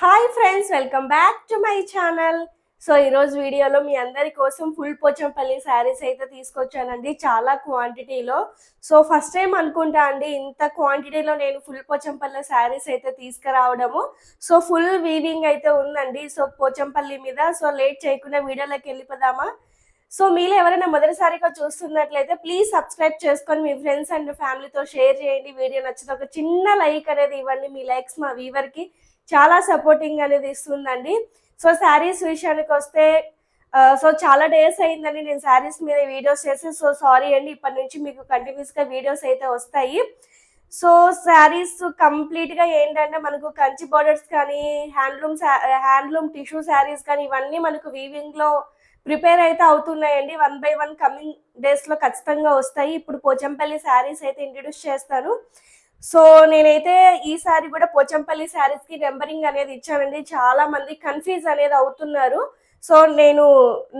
Hi friends welcome back to my channel so ఈరోజు వీడియోలో మీ అందరి కోసం ఫుల్ పోచంపల్లి శారీస్ అయితే తీసుకొచ్చానండి చాలా క్వాంటిటీలో సో ఫస్ట్ టైం అనుకుంటా అండి ఇంత క్వాంటిటీలో నేను ఫుల్ పోచంపల్లి శారీస్ అయితే తీసుకురావడము. సో ఫుల్ వీవింగ్ అయితే ఉందండి సో పోచంపల్లి మీద. సో లేట్ చేయకుండా వీడియోలోకి వెళ్ళిపోదామా? సో మీరు ఎవరైనా మొదటిసారిగా చూస్తున్నట్లయితే ప్లీజ్ సబ్స్క్రైబ్ చేసుకొని మీ ఫ్రెండ్స్ అండ్ ఫ్యామిలీతో షేర్ చేయండి. వీడియో నచ్చితే ఒక చిన్న లైక్ అనేది ఇవ్వండి మీ లైక్స్ మా వీవర్కి చాలా సపోర్టింగ్ అనేది ఇస్తుందండి. సో శారీస్ విషయానికి వస్తే సో చాలా డేస్ అయిందండి నేను శారీస్ మీద వీడియోస్ చేసి సో సారీ అండి ఇప్పటి నుంచి మీకు కంటిన్యూస్గా వీడియోస్ అయితే వస్తాయి. సో శారీస్ కంప్లీట్గా ఏంటంటే మనకు కంచి బోర్డర్స్ కానీ హ్యాండ్లూమ్ హ్యాండ్లూమ్ టిష్యూ శారీస్ కానీ ఇవన్నీ మనకు వీవింగ్లో ప్రిపేర్ అయితే అవుతున్నాయండి. వన్ బై వన్ కమింగ్ డేస్లో ఖచ్చితంగా వస్తాయి. ఇప్పుడు పోచంపల్లి శారీస్ అయితే ఇంట్రడ్యూస్ చేస్తాను. సో నేనైతే ఈ సారీ కూడా పోచంపల్లి శారీస్కి నెంబరింగ్ అనేది ఇచ్చానండి. చాలా మంది కన్ఫ్యూజ్ అనేది అవుతున్నారు. సో నేను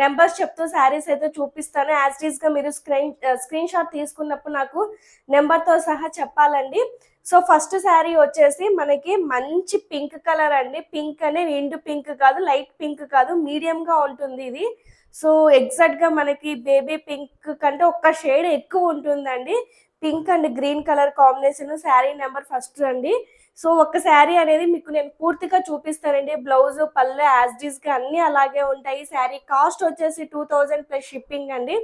నెంబర్స్ చెప్తూ శారీస్ అయితే చూపిస్తాను. యాజ్ ఈస్గా మీరు స్క్రీన్ స్క్రీన్ షాట్ తీసుకున్నప్పుడు నాకు నెంబర్తో సహా చెప్పాలండి. సో ఫస్ట్ శారీ వచ్చేసి మనకి మంచి పింక్ కలర్ అండి. పింక్ అనే నిండు పింక్ కాదు లైట్ పింక్ కాదు మీడియం గా ఉంటుంది ఇది. సో ఎగ్జాక్ట్గా మనకి బేబీ పింక్ కంటే ఒక్క షేడ్ ఎక్కువ ఉంటుందండి. Pink and green colour combination sari number first అండి సో ఒక శారీ అనేది మీకు నేను పూర్తిగా చూపిస్తానండి. బ్లౌజ్ పళ్ళు యాజ్గా అన్నీ అలాగే ఉంటాయి. శారీ కాస్ట్ వచ్చేసి టూ థౌజండ్ ప్లస్ షిప్పింగ్ అండి.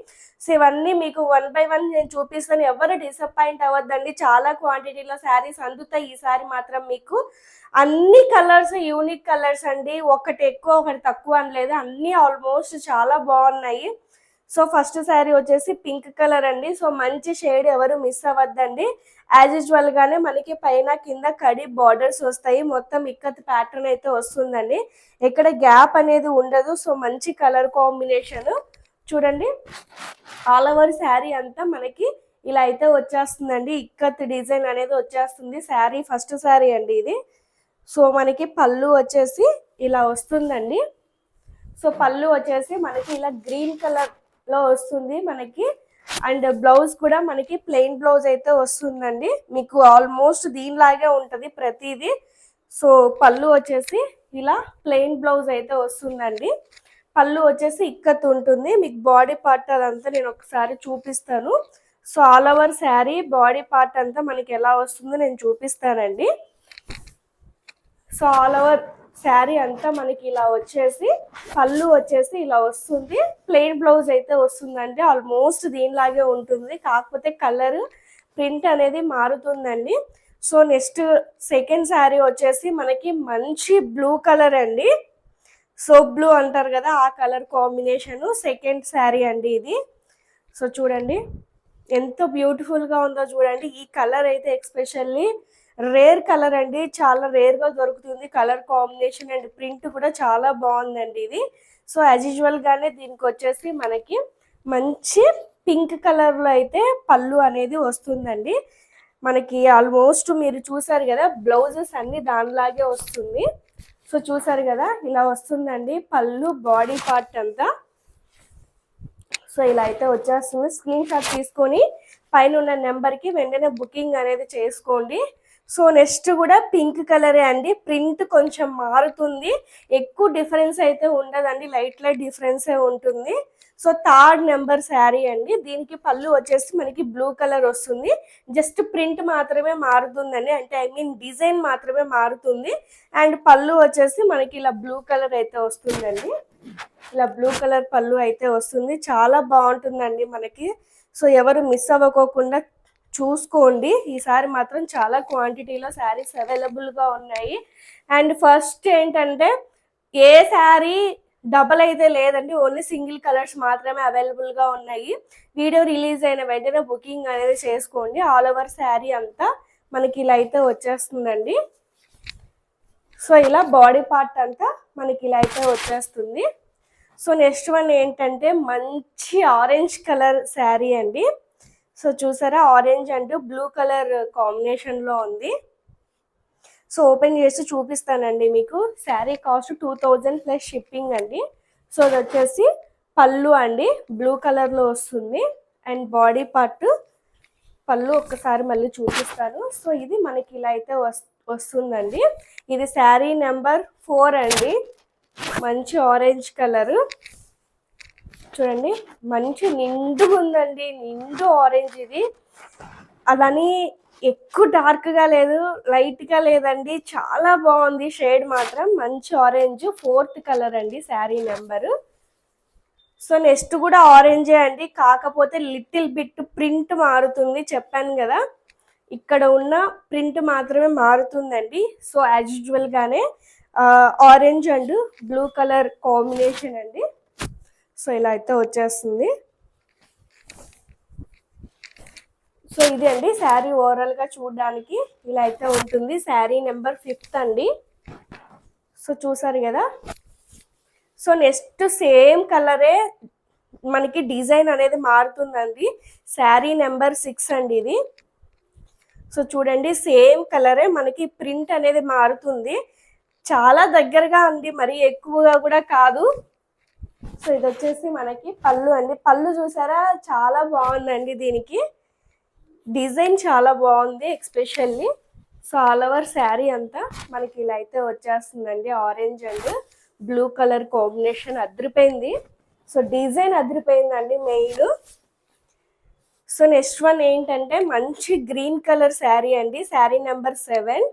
సో ఇవన్నీ మీకు వన్ బై వన్ నేను చూపిస్తాను. ఎవరు డిసప్పాయింట్ అవ్వద్దండి. చాలా క్వాంటిటీలో శారీస్ అందుతాయి. ఈ సారీ మాత్రం మీకు అన్ని కలర్స్ యూనిక్ కలర్స్ అండి. ఒకటి ఎక్కువ ఒకటి తక్కువ అని లేదు. అన్ని ఆల్మోస్ట్ చాలా బాగున్నాయి. సో ఫస్ట్ శారీ వచ్చేసి పింక్ కలర్ అండి. సో మంచి షేడ్ ఎవరు మిస్ అవ్వద్దండి. యాజ్ యూజువల్ గానే మనకి పైన కింద కడి బార్డర్స్ వస్తాయి. మొత్తం ఇక్కత్ ప్యాటర్న్ అయితే వస్తుందండి. ఎక్కడ గ్యాప్ అనేది ఉండదు. సో మంచి కలర్ కాంబినేషన్ చూడండి. ఆల్ ఓవర్ శారీ అంతా మనకి ఇలా అయితే వచ్చేస్తుందండి. ఇక్కత్ డిజైన్ అనేది వచ్చేస్తుంది. శారీ ఫస్ట్ శారీ అండి ఇది. సో మనకి పళ్ళు వచ్చేసి ఇలా వస్తుందండి. సో పళ్ళు వచ్చేసి మనకి ఇలా గ్రీన్ కలర్ లో వస్తుంది మనకి. అండ్ బ్లౌజ్ కూడా మనకి ప్లెయిన్ బ్లౌజ్ అయితే వస్తుందండి. మీకు ఆల్మోస్ట్ దీనిలాగే ఉంటుంది ప్రతిదీ. సో పళ్ళు వచ్చేసి ఇలా ప్లెయిన్ బ్లౌజ్ అయితే వస్తుందండి. పళ్ళు వచ్చేసి ఇక్కత్ ఉంటుంది. మీకు బాడీ పార్ట్ అదంతా నేను ఒకసారి చూపిస్తాను. So all over sari body part అంతా మనకి ఎలా వస్తుందో నేను చూపిస్తానండి. సో ఆల్ ఓవర్ శారీ అంతా మనకి ఇలా వచ్చేసి పళ్ళు వచ్చేసి ఇలా వస్తుంది. ప్లెయిన్ బ్లౌజ్ అయితే వస్తుందండి. ఆల్మోస్ట్ దీనిలాగే ఉంటుంది. కాకపోతే కలర్ ప్రింట్ అనేది మారుతుందండి. సో నెక్స్ట్ సెకండ్ శారీ వచ్చేసి మనకి మంచి బ్లూ కలర్ అండి. సోప్ బ్లూ అంటారు కదా ఆ కలర్ కాంబినేషన్ సెకండ్ శారీ అండి ఇది. సో చూడండి. ఎంత బ్యూటిఫుల్గా ఉందో చూడండి. ఈ కలర్ అయితే ఎక్స్పెషల్లీ రేర్ కలర్ అండి. చాలా రేర్గా దొరుకుతుంది. కలర్ కాంబినేషన్ అండ్ ప్రింట్ కూడా చాలా బాగుందండి ఇది. సో యాజ్ యూజువల్గానే దీనికి వచ్చేసి మనకి మంచి పింక్ కలర్లో అయితే పళ్ళు అనేది వస్తుందండి. మనకి ఆల్మోస్ట్ మీరు చూసారు కదా బ్లౌజెస్ అన్ని దానిలాగే వస్తుంది. సో చూసారు కదా ఇలా వస్తుందండి. పళ్ళు బాడీ పార్ట్ అంతా. సో ఇలా అయితే వచ్చేస్తుంది. స్క్రీన్ షాట్ తీసుకొని పైన ఉన్న నెంబర్కి వెంటనే బుకింగ్ అనేది చేసుకోండి. సో నెక్స్ట్ కూడా పింక్ కలరే అండి. ప్రింట్ కొంచెం మారుతుంది. ఎక్కువ డిఫరెన్స్ అయితే ఉండదండి. లైట్ లైట్ డిఫరెన్సే ఉంటుంది. సో థర్డ్ నెంబర్ శారీ అండి. దీనికి పళ్ళు వచ్చేసి మనకి బ్లూ కలర్ వస్తుంది. జస్ట్ ప్రింట్ మాత్రమే మారుతుందండి. అంటే ఐ మీన్ డిజైన్ మాత్రమే మారుతుంది. అండ్ పళ్ళు వచ్చేసి మనకి ఇలా బ్లూ కలర్ అయితే వస్తుందండి. ఇలా బ్లూ కలర్ పళ్ళు అయితే వస్తుంది. చాలా బాగుంటుందండి మనకి. సో ఎవరు మిస్ అవ్వకోకుండా చూసుకోండి. ఈసారి మాత్రం చాలా క్వాంటిటీలో శారీస్ అవైలబుల్గా ఉన్నాయి. అండ్ ఫస్ట్ ఏంటంటే ఏ శారీ డబల్ అయితే లేదండి. ఓన్లీ సింగిల్ కలర్స్ మాత్రమే అవైలబుల్గా ఉన్నాయి. వీడియో రిలీజ్ అయిన వెంటనే బుకింగ్ అనేది చేసుకోండి. ఆల్ ఓవర్ శారీ అంతా మనకి ఇలా అయితే వచ్చేస్తుందండి. సో ఇలా బాడీ పార్ట్ అంతా మనకి ఇలా అయితే వచ్చేస్తుంది. సో నెక్స్ట్ వన్ ఏంటంటే మంచి ఆరెంజ్ కలర్ శారీ అండి. సో చూసారా ఆరెంజ్ అండ్ బ్లూ కలర్ కాంబినేషన్లో ఉంది. సో ఓపెన్ చేసి చూపిస్తానండి మీకు. Sari cost two thousand plus shipping అండి. సో అది వచ్చేసి పళ్ళు అండి బ్లూ కలర్లో వస్తుంది. అండ్ బాడీ పార్ట్ పళ్ళు ఒక్కసారి మళ్ళీ చూపిస్తాను. సో ఇది మనకి ఇలా అయితే వస్తుందండి. ఇది శారీ నెంబర్ ఫోర్ అండి. మంచి ఆరెంజ్ కలరు చూడండి మంచి నిండుగా ఉందండి నిండు ఆరెంజ్ ఇది. అలానే ఎక్కువ డార్క్గా లేదు లైట్గా లేదండి చాలా బాగుంది షేడ్ మాత్రం. మంచి ఆరెంజ్ ఫోర్త్ కలర్ అండి శారీ నెంబరు సో నెక్స్ట్ కూడా ఆరెంజే అండి. కాకపోతే లిటిల్ బిట్ ప్రింట్ మారుతుంది చెప్పాను కదా. ఇక్కడ ఉన్న ప్రింట్ మాత్రమే మారుతుందండి. So as orange and blue colour combination అండి. సో ఇలా అయితే వచ్చేస్తుంది. సో ఇది అండి శారీ ఓవరాల్గా చూడడానికి ఇలా అయితే ఉంటుంది. శారీ నెంబర్ ఫిఫ్త్ అండి. సో చూసారు కదా? సో నెక్స్ట్ సేమ్ కలరే మనకి డిజైన్ అనేది మారుతుందండి. శారీ నెంబర్ సిక్స్ అండి ఇది. సో చూడండి సేమ్ కలరే మనకి ప్రింట్ అనేది మారుతుంది. చాలా దగ్గరగా ఉంది మరి ఎక్కువగా కూడా కాదు. సో ఇది వచ్చేసి మనకి పళ్ళు అండి. పళ్ళు చూసారా? చాలా బాగుందండి దీనికి. డిజైన్ చాలా బాగుంది especially so all over sari అంతా మనకి ఇలా అయితే వచ్చేస్తుందండి. Orange and blue colour combination అదిరిపోయింది. సో డిజైన్ అదిరిపోయిందండి మెయిన్. సో నెక్స్ట్ వన్ ఏంటంటే మంచి గ్రీన్ కలర్ శారీ అండి. Sari number seven.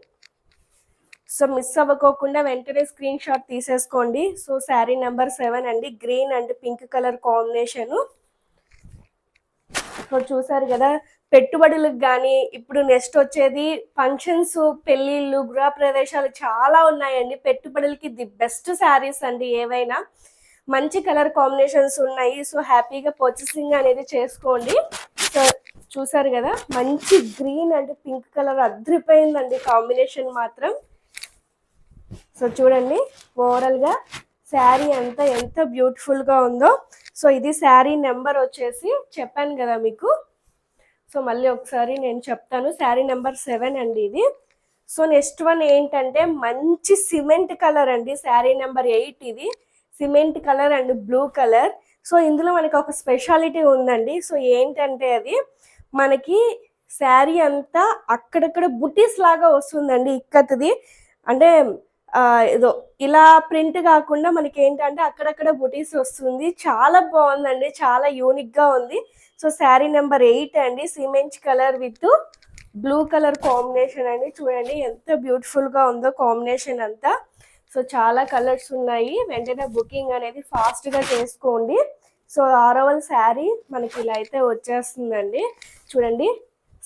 So miss అవ్వకోకుండా వెంటనే స్క్రీన్ షాట్ తీసేసుకోండి. సో శారీ నెంబర్ సెవెన్ అండి. Green and pink colour combination so చూసారు కదా పెట్టుబడులకు కానీ ఇప్పుడు నెక్స్ట్ వచ్చేది ఫంక్షన్స్ పెళ్ళిళ్ళు గృహ ప్రదేశాలు చాలా ఉన్నాయండి. పెట్టుబడులకి ది బెస్ట్ శారీస్ అండి ఏవైనా. మంచి కలర్ కాంబినేషన్స్ ఉన్నాయి. సో హ్యాపీగా పర్చేసింగ్ అనేది చేసుకోండి. సో చూసారు కదా మంచి గ్రీన్ అండ్ పింక్ కలర్ అద్రిపోయిందండి కాంబినేషన్ మాత్రం. సో చూడండి ఓవరాల్గా శారీ అంతా ఎంత బ్యూటిఫుల్గా ఉందో. సో ఇది శారీ నెంబర్ వచ్చేసి చెప్పాను కదా మీకు. సో మళ్ళీ ఒకసారి నేను చెప్తాను శారీ నెంబర్ సెవెన్ అండి ఇది. సో నెక్స్ట్ వన్ ఏంటంటే మంచి సిమెంట్ కలర్ అండి శారీ నెంబర్ ఎయిట్ ఇది. Cement colour and blue colour. So ఇందులో మనకి ఒక స్పెషాలిటీ ఉందండి. సో ఏంటంటే అది మనకి శారీ అంతా అక్కడక్కడ బుటీస్ లాగా వస్తుందండి ఇక్కతది. అంటే ఏదో ఇలా ప్రింట్ కాకుండా మనకి ఏంటంటే అక్కడక్కడ బుటీస్ వస్తుంది. చాలా బాగుందండి. చాలా యూనిక్గా ఉంది. సో శారీ నెంబర్ ఎయిట్ అండి. Cement colour with blue colour combination అండి. చూడండి ఎంత బ్యూటిఫుల్గా ఉందో కాంబినేషన్ అంతా. సో చాలా కలర్స్ ఉన్నాయి. వెంటనే బుకింగ్ అనేది ఫాస్ట్గా చేసుకోండి. సో ఆరోవల్ శారీ మనకి ఇలా అయితే వచ్చేస్తుందండి. చూడండి.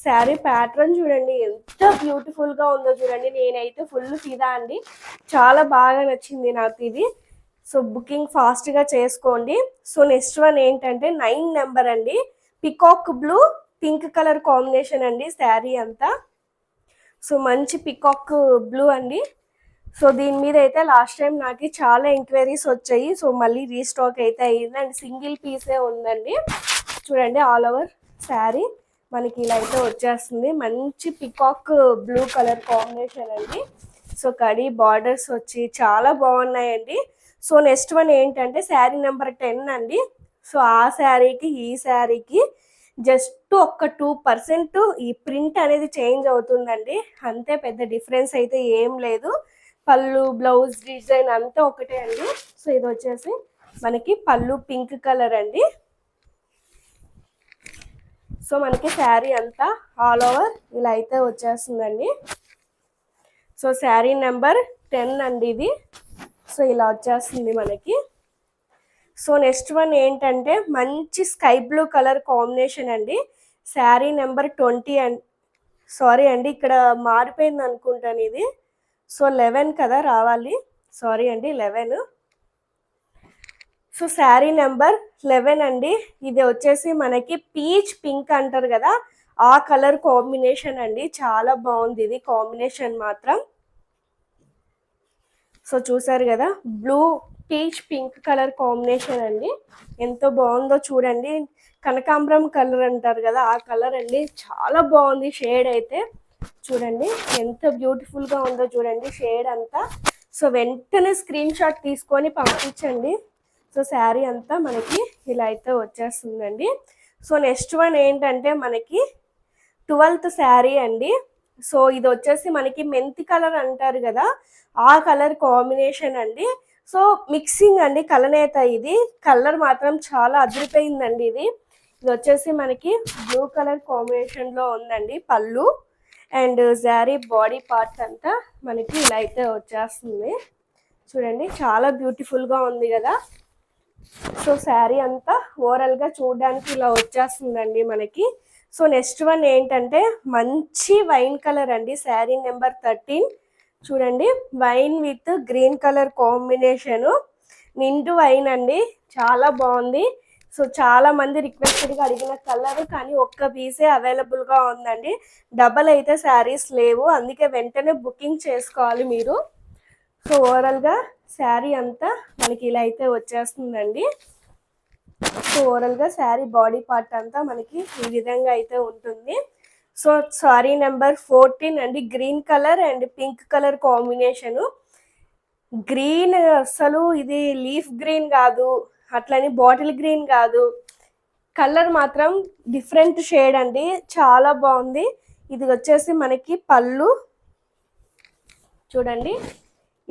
శారీ ప్యాటర్న్ చూడండి ఎంత బ్యూటిఫుల్గా ఉందో చూడండి. నేనైతే ఫుల్ ఫిదా అండి. చాలా బాగా నచ్చింది నాకు ఇది. సో బుకింగ్ ఫాస్ట్గా చేసుకోండి. సో నెక్స్ట్ వన్ ఏంటంటే నైన్ నెంబర్ అండి. Peacock blue pink colour combination అండి శారీ అంతా. సో మంచి పికాక్ బ్లూ అండి. సో దీని మీద అయితే లాస్ట్ టైం నాకు చాలా ఎంక్వైరీస్ వచ్చాయి. సో మళ్ళీ రీస్టాక్ అయితే అయ్యింది అండ్ సింగిల్ పీసే ఉందండి. చూడండి ఆల్ ఓవర్ శారీ. మనకి ఇలా అయితే వచ్చేస్తుంది. మంచి పికాక్ బ్లూ కలర్ కాంబినేషన్ అండి. సో కడీ బార్డర్స్ వచ్చి చాలా బాగున్నాయండి. సో నెక్స్ట్ వన్ ఏంటంటే శారీ నెంబర్ టెన్ అండి. సో ఆ శారీకి ఈ శారీకి జస్ట్ ఒక్క టూ పర్సెంట్ ఈ ప్రింట్ అనేది చేంజ్ అవుతుందండి. అంతే పెద్ద డిఫరెన్స్ అయితే ఏం లేదు. పళ్ళు బ్లౌజ్ డిజైన్ అంతా ఒకటే అండి. సో ఇది వచ్చేసి మనకి పళ్ళు పింక్ కలర్ అండి. సో మనకి శారీ అంతా ఆల్ ఓవర్ ఇలా అయితే వచ్చేస్తుందండి. సో శారీ నెంబర్ టెన్ అండి ఇది. సో ఇలా వచ్చేస్తుంది మనకి. సో నెక్స్ట్ వన్ ఏంటంటే మంచి స్కై బ్లూ కలర్ కాంబినేషన్ అండి. Sari number twenty and sorry అండి ఇక్కడ మారిపోయింది అనుకుంటాను ఇది. సో లెవెన్ కదా రావాలి. సారీ అండి eleven. So sari number eleven అండి. ఇది వచ్చేసి మనకి పీచ్ పింక్ అంటారు కదా ఆ కలర్ కాంబినేషన్ అండి. చాలా బాగుంది ఇది కాంబినేషన్ మాత్రం. సో చూసారు కదా blue peach pink colour combination అండి. ఎంతో బాగుందో చూడండి. కనకాంబరం కలర్ అంటారు కదా ఆ కలర్ అండి. చాలా బాగుంది షేడ్ అయితే. చూడండి ఎంత బ్యూటిఫుల్గా ఉందో చూడండి షేడ్ అంతా. సో వెంటనే స్క్రీన్ షాట్ తీసుకొని పంపించండి. సో శారీ అంతా మనకి ఇలా అయితే వచ్చేస్తుందండి. సో నెక్స్ట్ వన్ ఏంటంటే మనకి ట్వెల్త్ శారీ అండి. సో ఇది వచ్చేసి మనకి మెంతి కలర్ అంటారు కదా ఆ కలర్ కాంబినేషన్ అండి. సో మిక్సింగ్ అండి కలనేత ఇది. కలర్ మాత్రం చాలా అదిరిపోయిందండి ఇది. ఇది వచ్చేసి మనకి బ్లూ కలర్ కాంబినేషన్లో ఉందండి పళ్ళు. అండ్ జారీ బాడీ పార్ట్ అంతా మనకి ఇలా అయితే వచ్చేస్తుంది. చూడండి చాలా బ్యూటిఫుల్గా ఉంది కదా. సో శారీ అంతా ఓవరాల్గా చూడడానికి ఇలా వచ్చేస్తుందండి మనకి. సో నెక్స్ట్ వన్ ఏంటంటే మంచి వైన్ కలర్ అండి. శారీ నెంబర్ థర్టీన్ చూడండి wine with green colour combination నిండు వైన్ అండి. చాలా బాగుంది. సో చాలా మంది రిక్వెస్టెడ్గా అడిగిన కలర్ కానీ ఒక్క పీసే అవైలబుల్గా ఉందండి. డబల్ అయితే శారీస్ లేవు. అందుకే వెంటనే బుకింగ్ చేసుకోవాలి మీరు. సో ఓవరాల్గా శారీ అంతా మనకి ఇలా అయితే వచ్చేస్తుందండి. సో ఓవరాల్గా శారీ బాడీ పార్ట్ అంతా మనకి ఈ విధంగా అయితే ఉంటుంది. సో సారీ నెంబర్ ఫోర్టీన్ అండి. Green colour and pink colour combination. Green అసలు ఇది లీఫ్ గ్రీన్ కాదు అట్లని బాటిల్ గ్రీన్ కాదు. కలర్ మాత్రం డిఫరెంట్ షేడ్ అండి. చాలా బాగుంది. ఇది వచ్చేసి మనకి పళ్ళు. చూడండి.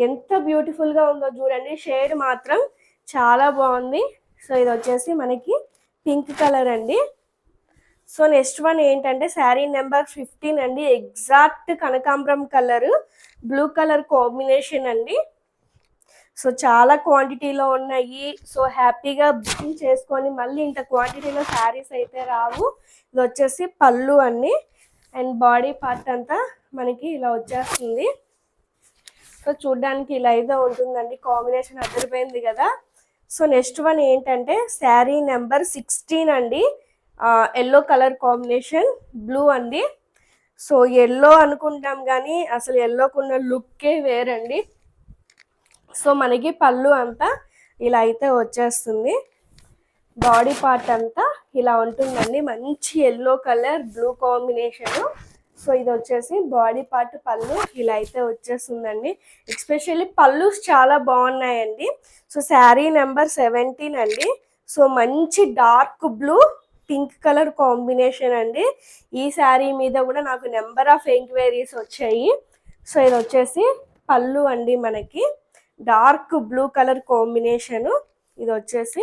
ఎంత బ్యూటిఫుల్గా ఉందో చూడండి. షేడ్ మాత్రం చాలా బాగుంది. సో ఇది వచ్చేసి మనకి పింక్ కలర్ అండి. సో నెక్స్ట్ వన్ ఏంటంటే శారీ నెంబర్ ఫిఫ్టీన్ అండి. ఎగ్జాక్ట్ కనకాంబరం కలర్ బ్లూ కలర్ కాంబినేషన్ అండి. సో చాలా క్వాంటిటీలో ఉన్నాయి. సో హ్యాపీగా బుకింగ్ చేసుకొని మళ్ళీ ఇంత క్వాంటిటీలో శారీస్ అయితే రావు. ఇది వచ్చేసి పళ్ళు అన్ని అండ్ బాడీ పార్ట్ అంతా మనకి ఇలా వచ్చేస్తుంది. సో చూడ్డానికి ఇలా అయితే ఉంటుందండి. కాంబినేషన్ అదిరిపోయింది కదా. సో నెక్స్ట్ వన్ ఏంటంటే శారీ నెంబర్ సిక్స్టీన్ అండి. ఎల్లో కలర్ కాంబినేషన్ బ్లూ అండి. సో ఎల్లో అనుకుంటాం కానీ అసలు ఎల్లోకున్న లుక్కే వేరండి. సో మనకి పళ్ళు అంతా ఇలా అయితే వచ్చేస్తుంది. బాడీ పార్ట్ అంతా ఇలా ఉంటుందండి. మంచి yellow colour blue combination so ఇది వచ్చేసి బాడీ పార్ట్ పళ్ళు ఇలా అయితే వచ్చేస్తుందండి. ఎస్పెషల్లీ పళ్ళు చాలా బాగున్నాయండి. సో శారీ నెంబర్ సెవెంటీన్ అండి. సో మంచి dark blue pink colour combination అండి. ఈ శారీ మీద కూడా నాకు నెంబర్ ఆఫ్ ఎంక్వైరీస్ వచ్చాయి. సో ఇది వచ్చేసి పళ్ళు అండి మనకి. Dark blue colour combination. ఇది వచ్చేసి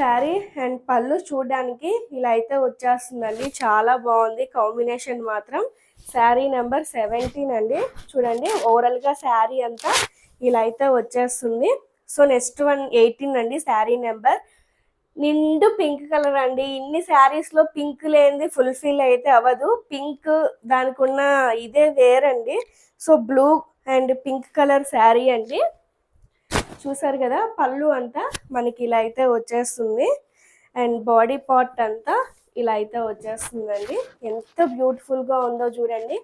శారీ అండ్ పళ్ళు చూడడానికి ఇలా అయితే వచ్చేస్తుందండి. చాలా బాగుంది కాంబినేషన్ మాత్రం. శారీ నెంబర్ సెవెంటీన్ అండి. చూడండి ఓవరాల్గా శారీ అంతా ఇలా అయితే వచ్చేస్తుంది. సో నెక్స్ట్ వన్ ఎయిటీన్ అండి శారీ నెంబర్. నిండు పింక్ కలర్ అండి. ఇన్ని శారీస్లో పింక్ లేనిది ఫుల్ఫిల్ అయితే అవ్వదు. పింక్ దానికి ఉన్న ఇదే వేరండి. So blue and pink colour sari అండి. చూసారు కదా పళ్ళు అంతా మనకి ఇలా అయితే వచ్చేస్తుంది. అండ్ బాడీ పార్ట్ అంతా ఇలా అయితే వచ్చేస్తుందండి. ఎంత బ్యూటిఫుల్గా ఉందో చూడండి.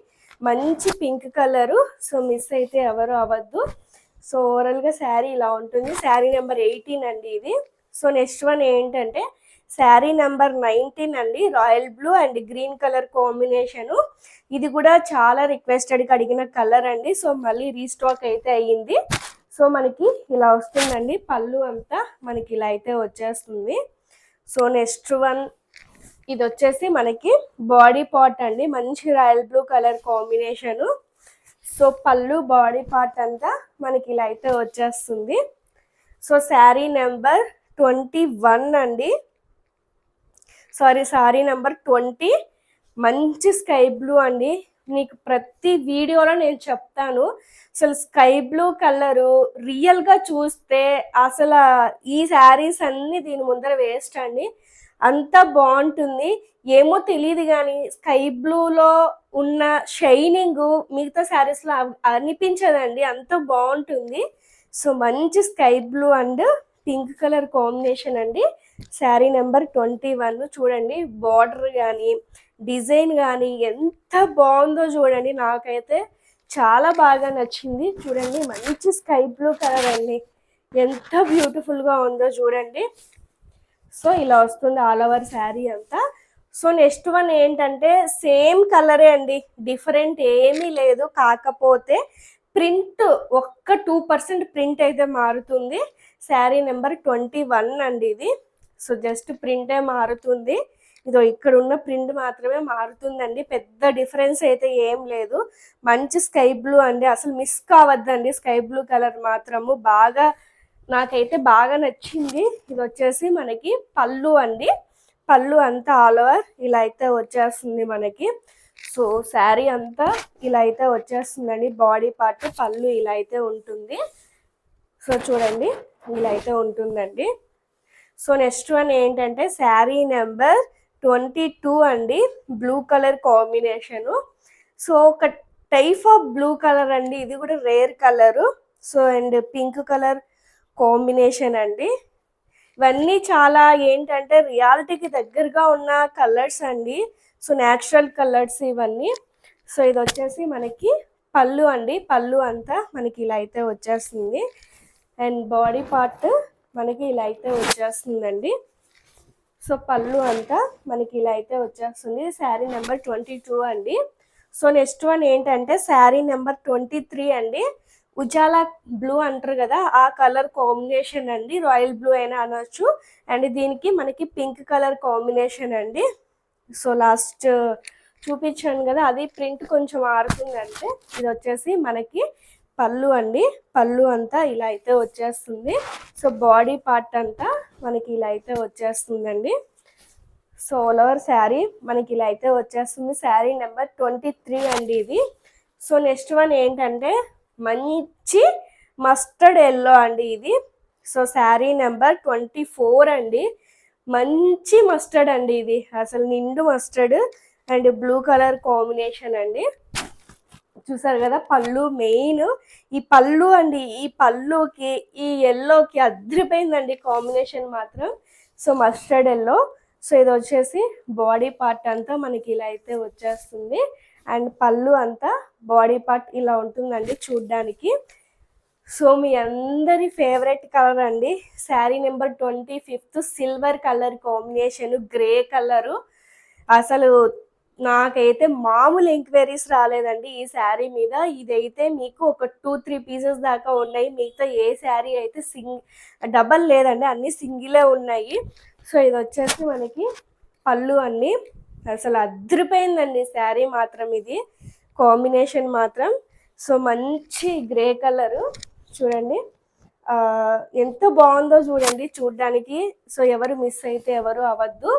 మంచి పింక్ కలరు సో మిస్ అయితే ఎవరు అవ్వద్దు. సో ఓవరాల్గా శారీ ఇలా ఉంటుంది. శారీ నెంబర్ ఎయిటీన్ అండి ఇది. సో నెక్స్ట్ వన్ ఏంటంటే శారీ నెంబర్ నైన్టీన్ అండి. Royal blue and green colour combination. ఇది కూడా చాలా రిక్వెస్టెడ్గా అడిగిన కలర్ అండి. సో మళ్ళీ రీస్టాక్ అయితే అయ్యింది. సో మనకి ఇలా వస్తుందండి. పళ్ళు అంతా మనకి ఇలా అయితే వచ్చేస్తుంది. సో నెక్స్ట్ వన్ ఇది వచ్చేసి మనకి బాడీ పార్ట్ అండి. మంచి royal blue colour combination. So పళ్ళు బాడీ పార్ట్ అంతా మనకి ఇలా అయితే వచ్చేస్తుంది. So sari number twenty one అండి. Sorry sari number twenty. మంచి స్కై బ్లూ అండి. నీకు ప్రతి వీడియోలో నేను చెప్తాను. అసలు స్కై బ్లూ కలరు రియల్గా చూస్తే అసలు ఈ శారీస్ అన్నీ దీని ముందర వేస్ట్ అండి. అంత బాగుంటుంది. ఏమో తెలియదు కానీ స్కై బ్లూలో ఉన్న షైనింగ్ మిగతా శారీస్లో అనిపించదండి. అంత బాగుంటుంది. సో మంచి sky blue and pink colour combination అండి. శారీ నెంబర్ ట్వంటీ వన్ చూడండి. బార్డర్ కానీ డిజైన్ కానీ ఎంత బాగుందో చూడండి. నాకైతే చాలా బాగా నచ్చింది. చూడండి మంచి స్కై బ్లూ కలర్ అండి. ఎంత బ్యూటిఫుల్గా ఉందో చూడండి. సో ఇలా వస్తుంది ఆల్ ఓవర్ శారీ అంతా. సో నెక్స్ట్ వన్ ఏంటంటే సేమ్ కలరే అండి. డిఫరెంట్ ఏమీ లేదు. కాకపోతే ప్రింట్ ఒక్క టూ పర్సెంట్ ప్రింట్ అయితే మారుతుంది. శారీ నెంబర్ ట్వంటీ వన్ అండి ఇది. సో జస్ట్ ప్రింటే మారుతుంది. ఇదో ఇక్కడ ఉన్న ప్రింట్ మాత్రమే మారుతుందండి. పెద్ద డిఫరెన్స్ అయితే ఏం లేదు. మంచి స్కై బ్లూ అండి. అసలు మిస్ కావద్దండి స్కై బ్లూ కలర్ మాత్రము. బాగా నాకైతే బాగా నచ్చింది. ఇది వచ్చేసి మనకి పళ్ళు అండి. పళ్ళు అంతా ఆల్ ఓవర్ ఇలా అయితే వచ్చేస్తుంది మనకి. సో శారీ అంతా ఇలా అయితే వచ్చేస్తుందండి. బాడీ పార్ట్ పళ్ళు ఇలా అయితే ఉంటుంది. సో చూడండి. ఇలా అయితే ఉంటుందండి. సో నెక్స్ట్ వన్ ఏంటంటే శారీ నెంబర్ ట్వంటీ టూ అండి బ్లూ కలర్ కాంబినేషను. సో ఒక టైప్ ఆఫ్ బ్లూ కలర్ అండి ఇది కూడా rare colour. So and pink colour combination అండి. ఇవన్నీ చాలా ఏంటంటే రియాలిటీకి దగ్గరగా ఉన్న కలర్స్ అండి. సో న్యాచురల్ కలర్స్ ఇవన్నీ. సో ఇది వచ్చేసి మనకి పళ్ళు అండి పళ్ళు అంతా మనకి ఇలా అయితే వచ్చేస్తుంది. అండ్ బాడీ పార్ట్ మనకి ఇలా అయితే వచ్చేస్తుందండి. సో పళ్ళు అంతా మనకి ఇలా అయితే వచ్చేస్తుంది. శారీ నెంబర్ ట్వంటీ టూ అండి. సో నెక్స్ట్ వన్ ఏంటంటే శారీ నెంబర్ ట్వంటీ త్రీ అండి. ఉజాలా బ్లూ అంటారు కదా ఆ కలర్ కాంబినేషన్ అండి. రాయల్ బ్లూ అయినా అనొచ్చు. అండ్ దీనికి మనకి పింక్ కలర్ కాంబినేషన్ అండి. సో లాస్ట్ చూపించాను కదా అది ప్రింట్ కొంచెం ఆరుతుందంటే ఇది వచ్చేసి మనకి పళ్ళు అండి. పళ్ళు అంతా ఇలా అయితే వచ్చేస్తుంది. సో బాడీ పార్ట్ అంతా మనకి ఇలా అయితే వచ్చేస్తుందండి. సో ఆల్ ఓవర్ శారీ మనకి ఇలా అయితే వచ్చేస్తుంది. శారీ నెంబర్ ట్వంటీ త్రీ అండి ఇది. సో నెక్స్ట్ వన్ ఏంటంటే మంచి మస్టర్డ్ ఎల్లో అండి ఇది. So sari number twenty four అండి. మంచి మస్టర్డ్ అండి ఇది. అసలు నిండు mustard and blue colour combination అండి. చూసారు కదా పళ్ళు మెయిన్. ఈ పళ్ళు అండి ఈ పళ్ళుకి ఈ ఎల్లోకి అద్రిపోయిందండి కాంబినేషన్ మాత్రం. So mustard yellow. సో ఇది వచ్చేసి బాడీ పార్ట్ అంతా మనకి ఇలా అయితే వచ్చేస్తుంది. అండ్ పళ్ళు అంతా బాడీ పార్ట్ ఇలా ఉంటుందండి చూడ్డానికి. సో మీ అందరి ఫేవరెట్ కలర్ అండి. Sari number twenty fifth silver colour combination grey colour. అసలు నాకైతే మామూలు ఎంక్వైరీస్ రాలేదండి. ఈ శారీ మీద ఇదైతే మీకు ఒక టూ త్రీ పీసెస్ దాకా ఉన్నాయి. మిగతా ఏ శారీ అయితే సింగ్ డబల్ లేదండి అన్ని సింగిలే ఉన్నాయి. సో ఇది వచ్చేసి మనకి పళ్ళు అన్నీ అసలు అదిరిపోయిందండి. శారీ మాత్రం ఇది. కాంబినేషన్ మాత్రం. సో మంచి గ్రే కలరు. చూడండి. ఎంత బాగుందో చూడండి. చూడడానికి. సో ఎవరు మిస్ అయితే ఎవరు అవ్వద్దు.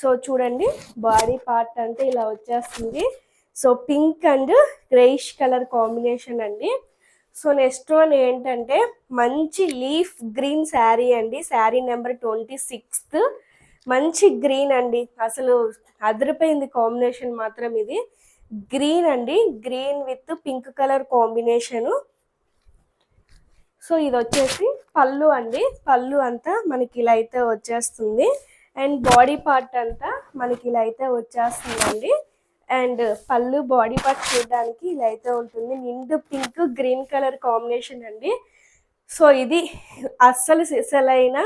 సో చూడండి బాడీ పార్ట్ అంతా ఇలా వచ్చేస్తుంది. So pink and greyish colour combination అండి. సో నెక్స్ట్ వన్ ఏంటంటే మంచి లీఫ్ గ్రీన్ శారీ అండి. శారీ నెంబర్ ట్వంటీ సిక్స్త్ మంచి గ్రీన్ అండి. అసలు అదిరిపోయింది కాంబినేషన్ మాత్రం ఇది. గ్రీన్ అండి. Green with pink colour combination so ఇది వచ్చేసి పళ్ళు అండి. పళ్ళు అంతా మనకి ఇలా అయితే వచ్చేస్తుంది. అండ్ బాడీ పార్ట్ అంతా మనకి ఇలా అయితే వచ్చేస్తుందండి. అండ్ పళ్ళు బాడీ పార్ట్ చూడడానికి ఇలా అయితే ఉంటుంది. నిండు పింక్ గ్రీన్ కలర్ కాంబినేషన్ అండి. సో ఇది అస్సలు సిసలైన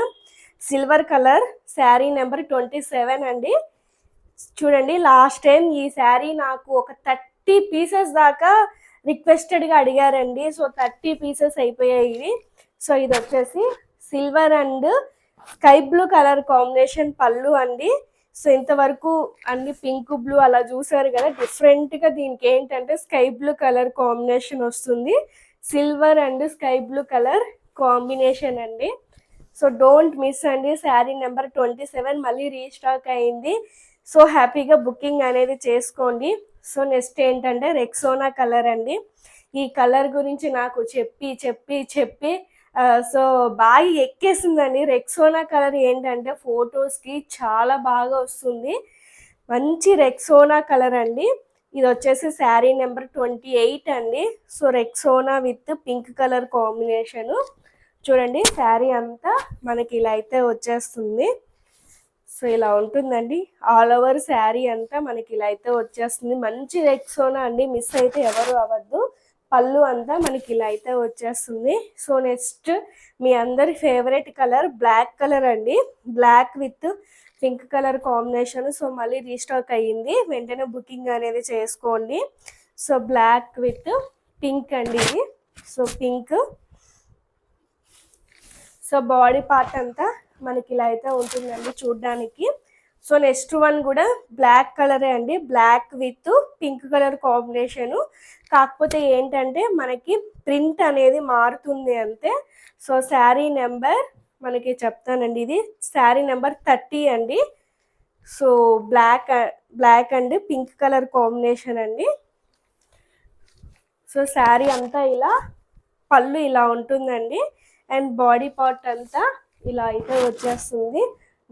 silver colour sari number twenty seven అండి. చూడండి లాస్ట్ టైం ఈ శారీ నాకు ఒక థర్టీ పీసెస్ దాకా రిక్వెస్టెడ్గా అడిగారండి. సో థర్టీ పీసెస్ అయిపోయాయి ఇవి. సో ఇది వచ్చేసి silver and sky blue colour combination పళ్ళు అండి. సో ఇంతవరకు అన్ని పింక్ బ్లూ అలా చూసారు కదా డిఫరెంట్గా దీనికి ఏంటంటే స్కై బ్లూ కలర్ కాంబినేషన్ వస్తుంది. Silver and sky blue colour combination అండి. సో డోంట్ మిస్ అండి శారీ నెంబర్ ట్వంటీ సెవెన్ మళ్ళీ రీస్టాక్ అయింది. సో హ్యాపీగా బుకింగ్ అనేది చేసుకోండి. సో నెక్స్ట్ ఏంటంటే రెక్సోనా కలర్ అండి. ఈ కలర్ గురించి నాకు చెప్పి చెప్పి చెప్పి సో బాగా ఎక్కేసిందండి. రెక్సోనా కలర్ ఏంటంటే ఫొటోస్కి చాలా బాగా వస్తుంది. మంచి రెక్సోనా కలర్ అండి. ఇది వచ్చేసి శారీ నెంబర్ ట్వంటీ ఎయిట్ అండి. So Rexona with pink colour combination. చూడండి శారీ అంతా మనకి ఇలా అయితే వచ్చేస్తుంది. సో ఇలా ఉంటుందండి. ఆల్ ఓవర్ శారీ అంతా మనకి ఇలా అయితే వచ్చేస్తుంది. మంచి రెక్సోనా అండి. మిస్ అయితే ఎవరు అవ్వద్దు. పళ్ళు అంతా మనకి ఇలా అయితే వచ్చేస్తుంది. సో నెక్స్ట్ మీ అందరి ఫేవరెట్ కలర్ బ్లాక్ కలర్ అండి. Black with pink colour combination. So మళ్ళీ రీస్టాక్ అయ్యింది. వెంటనే బుకింగ్ అనేది చేసుకోండి. సో బ్లాక్ విత్ పింక్ అండి ఇది. So pink. So body part అంతా మనకి ఇలా అయితే ఉంటుందండి చూడ్డానికి. సో నెక్స్ట్ వన్ కూడా బ్లాక్ కలరే అండి. Black with pink colour combination. కాకపోతే ఏంటంటే మనకి ప్రింట్ అనేది మారుతుంది అంతే. సో శారీ నెంబర్ మనకి చెప్తానండి ఇది. శారీ నెంబర్ థర్టీ అండి. So black black and pink colour combination అండి. సో శారీ అంతా ఇలా పళ్ళు ఇలా ఉంటుందండి. అండ్ బాడీ పార్ట్ అంతా ఇలా అయితే వచ్చేస్తుంది.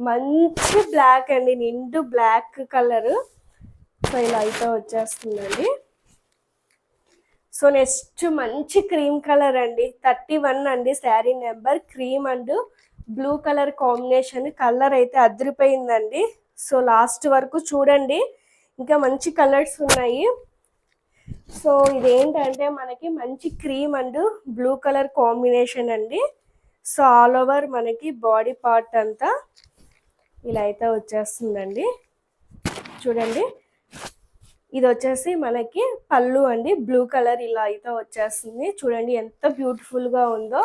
మంచి బ్లాక్ అండి నిండు బ్లాక్ కలర్ సో ఇలా అయితే వచ్చేస్తుందండి. సో నెక్స్ట్ మంచి క్రీమ్ కలర్ అండి. థర్టీ వన్ అండి sari number cream and blue colour combination colour అయితే అదిరిపోయిందండి. సో లాస్ట్ వరకు చూడండి. ఇంకా మంచి కలర్స్ ఉన్నాయి. సో ఇదేంటంటే మనకి మంచి cream and blue colour combination అండి. సో ఆల్ ఓవర్ మనకి బాడీ పార్ట్ అంతా. ఇలా అయితే వచ్చేస్తుందండి. చూడండి. ఇది వచ్చేసి మనకి పళ్ళు అండి. బ్లూ కలర్ ఇలా అయితే వచ్చేస్తుంది. చూడండి ఎంత బ్యూటిఫుల్గా ఉందో.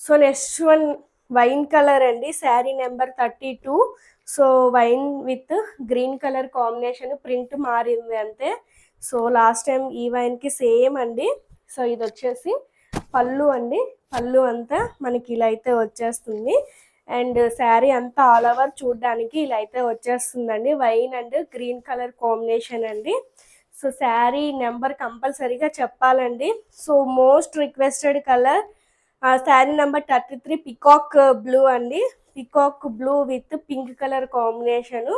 So next one wine colour అండి. Sari number thirty two. So wine with green colour combination print మారింది అంతే. సో లాస్ట్ టైం ఈ వైన్కి సేమ్ అండి. సో ఇది వచ్చేసి పళ్ళు అండి. పళ్ళు అంతా మనకి ఇలా అయితే వచ్చేస్తుంది. అండ్ శారీ అంతా ఆల్ ఓవర్ చూడడానికి ఇలా అయితే వచ్చేస్తుందండి. Wine and green colour combination అండి. సో శారీ నెంబర్ కంపల్సరీగా చెప్పాలండి. So most requested colour sari number thirty three peacock blue అండి. Peacock blue with pink colour combination.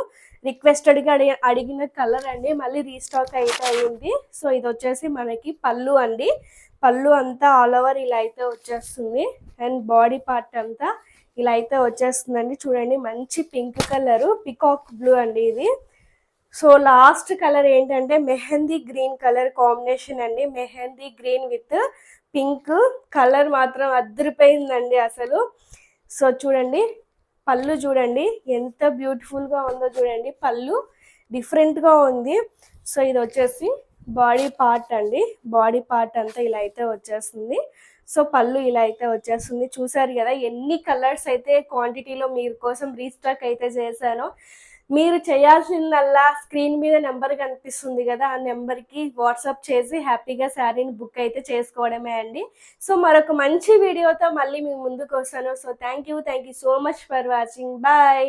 రిక్వెస్టెడ్గా అడిగి అడిగిన కలర్ అండి. మళ్ళీ రీస్టాక్ అయితే అయింది సో ఇది వచ్చేసి మనకి పళ్ళు అండి. పళ్ళు అంతా ఆల్ ఓవర్ ఇలా అయితే వచ్చేస్తుంది. అండ్ బాడీ పార్ట్ అంతా ఇలా అయితే వచ్చేస్తుందండి. చూడండి మంచి పింక్ కలర్ పికాక్ బ్లూ అండి ఇది. సో లాస్ట్ కలర్ ఏంటంటే మెహందీ గ్రీన్ కలర్ కాంబినేషన్ అండి. Mehndi green with pink colour మాత్రం అద్దరిపోయిందండి అసలు. సో చూడండి పళ్ళు చూడండి ఎంత బ్యూటిఫుల్గా ఉందో చూడండి. పళ్ళు డిఫరెంట్గా ఉంది. సో ఇది వచ్చేసి బాడీ పార్ట్ అండి. బాడీ పార్ట్ అంతా ఇలా అయితే వచ్చేస్తుంది. సో పళ్ళు ఇలా అయితే వచ్చేస్తుంది. చూసారు కదా ఎన్ని కలర్స్ అయితే క్వాంటిటీలో మీరు కోసం రీస్టాక్ అయితే చేశానో. మీరు చేయాల్సిందల్లా స్క్రీన్ మీద నెంబర్ కనిపిస్తుంది కదా ఆ నెంబర్కి వాట్సాప్ చేసి హ్యాపీగా శారీని బుక్ అయితే చేసుకోవడమే అండి. సో మరొక మంచి వీడియోతో మళ్ళీ మీ ముందుకు వస్తాను. So thank you thank you so much for watching. Bye.